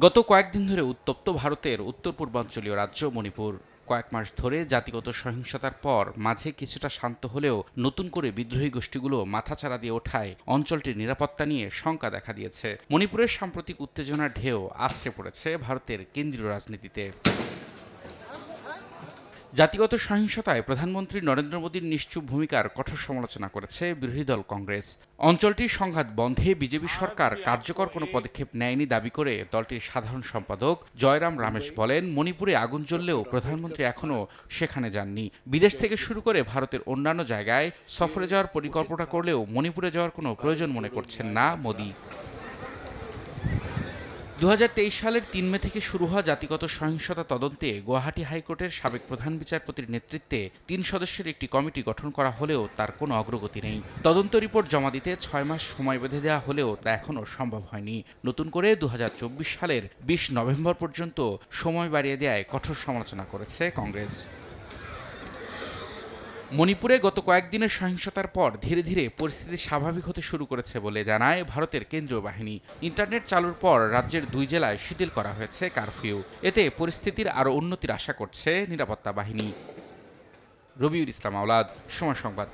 গত কয়েকদিন ধরে উত্তপ্ত ভারতের উত্তর পূর্বাঞ্চলীয় রাজ্য মণিপুর। কয়েক মাস ধরে জাতিগত সহিংসতার পর মাঝে কিছুটা শান্ত হলেও নতুন করে বিদ্রোহী গোষ্ঠীগুলো মাথাচাড়া দিয়ে ওঠায় অঞ্চলটির নিরাপত্তা নিয়ে শঙ্কা দেখা দিয়েছে। মণিপুরের সাম্প্রতিক উত্তেজনার ঢেউ আছড়ে পড়েছে ভারতের কেন্দ্রীয় রাজনীতিতে। জাতিগত সহিংসতায় প্রধানমন্ত্রী নরেন্দ্র মোদীর নিশ্চুপ ভূমিকার কঠোর সমালোচনা করেছে বিরোধী দল কংগ্রেস। অঞ্চলটির সংঘাত বন্ধে বিজেপি সরকার কার্যকর কোনো পদক্ষেপ নেয়নি দাবি করে দলটির সাধারণ সম্পাদক জয়রাম রামেশ বলেন, মণিপুরে আগুন জ্বললেও প্রধানমন্ত্রী এখনও সেখানে যাননি। বিদেশ থেকে শুরু করে ভারতের অন্যান্য জায়গায় সফরে যাওয়ার পরিকল্পনা করলেও মণিপুরে যাওয়ার কোনো প্রয়োজন মনে করছেন না মোদী। দু হাজার তেইশ সালের তিন মে থেকে শুরু হওয়া জাতিগত সহিংসতা তদন্তে গুয়াহাটি হাইকোর্টের সাবেক প্রধান বিচারপতির নেতৃত্বে তিন সদস্যের একটি কমিটি গঠন করা হলেও তার কোনো অগ্রগতি নেই। তদন্ত রিপোর্ট জমা দিতে ছয় মাস সময় বেঁধে দেওয়া হলেও তা এখনও সম্ভব হয়নি। নতুন করে দু হাজার চব্বিশ সালের বিশ নভেম্বর পর্যন্ত সময় বাড়িয়ে দেওয়ায় কঠোর সমালোচনা করেছে কংগ্রেস। মণিপুরে গত কয়েকদিনের সহিংসতার পর ধীরে ধীরে পরিস্থিতি স্বাভাবিক হতে শুরু করেছে বলে জানায় ভারতের কেন্দ্রীয় বাহিনী। ইন্টারনেট চালুর পর রাজ্যের দুই জেলায় শিথিল করা হয়েছে কারফিউ। এতে পরিস্থিতির আরও উন্নতির আশা করছে নিরাপত্তা বাহিনী। রবিউল ইসলাম আওলাদ, সময় সংবাদ।